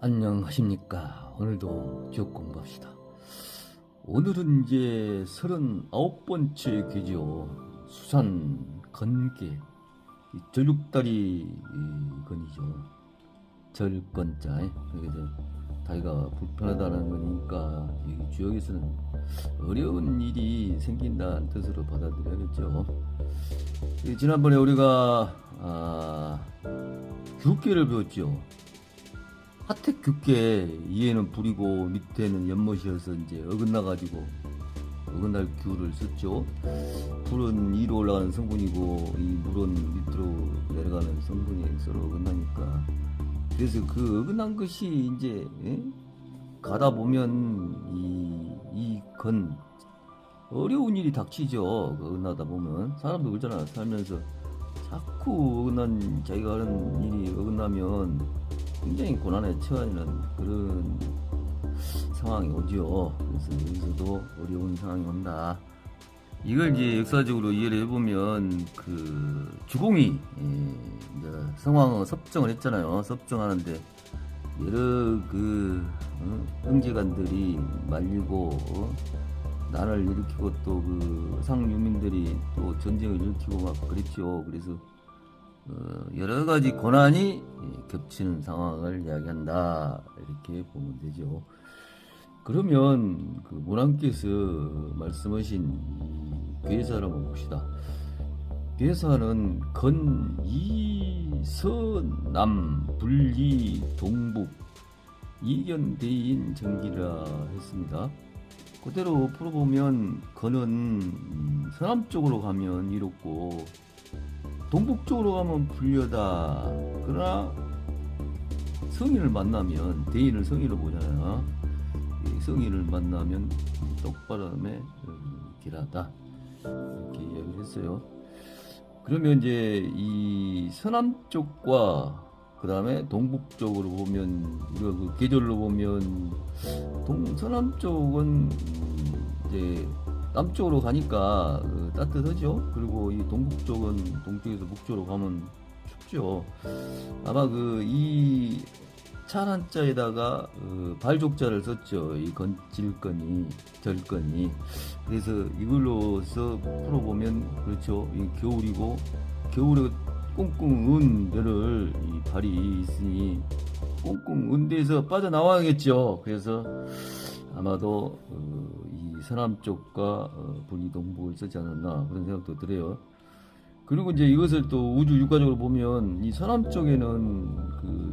안녕하십니까. 오늘도 지역 공부합시다. 오늘은 이제 39번째 계죠. 수산. 이 절육다리 이 건이죠. 절건자. 그래서 다리가 불편하다는 거니까 이 지역에서는 어려운 일이 생긴다는 뜻으로 받아들여야겠죠. 이 지난번에 우리가 아, 규계를 배웠죠. 하택 규계 위에는 불이고 밑에는 연못이어서 이제 어긋나 가지고 어긋날 규를 썼죠. 불은 위로 올라가는 성분이고 이 물은 밑으로 내려가는 성분이 서로 어긋나니까 그래서 그 어긋난 것이 이제 예? 가다 보면 이건 어려운 일이 닥치죠. 그 어긋나다 보면 사람도 그러잖아. 살면서 자꾸 어긋난 자기가 하는 일이 어긋나면 굉장히 고난에 처하는 그런 상황이 오죠. 그래서 여기서도 어려운 상황이 온다. 이걸 이제 역사적으로 이해를 해보면 그 주공이 예, 이제 성황을 섭정을 했잖아요. 섭정하는데 여러 그 어, 형제간들이 말리고 어, 난을 일으키고 또 그 상유민들이 또 전쟁을 일으키고 막 그랬죠. 그래서 어, 여러 가지 고난이 예, 겹치는 상황을 이야기한다 이렇게 보면 되죠. 그러면 그 문왕께서 말씀하신 이 괴사를 한번 봅시다. 괴사는 건, 이, 서, 남, 불리, 동북, 이견대인 정기라 했습니다. 그대로 풀어보면 건은 음, 서남 쪽으로 가면 이롭고 동북쪽으로 가면 불려다. 그러나 성인을 만나면 대인을 성인으로 보잖아요. 이 성인을 만나면 똑바름에 길하다. 이렇게 이야기를 했어요. 그러면 이제 이 서남쪽과 그 다음에 동북쪽으로 보면 우리가 그 계절로 보면 동 서남쪽은 음, 이제 남쪽으로 가니까 그 따뜻하죠. 그리고 이 동북 쪽은 동쪽에서 북쪽으로 가면 춥죠. 아마 그이 찬한자에다가 그 발족자를 썼죠. 이 건질건이 절건이. 그래서 이걸로서 풀어보면 그렇죠. 이 겨울이고 겨울에 꽁꽁 은 데를 이 발이 있으니 꽁꽁 은 데에서 빠져나와야겠죠. 그래서 아마도 어, 이 서남 쪽과 어, 분리동북을 쓰지 않았나 그런 생각도 들어요. 그리고 이제 이것을 또 우주 육가적으로 보면 이 서남 쪽에는 그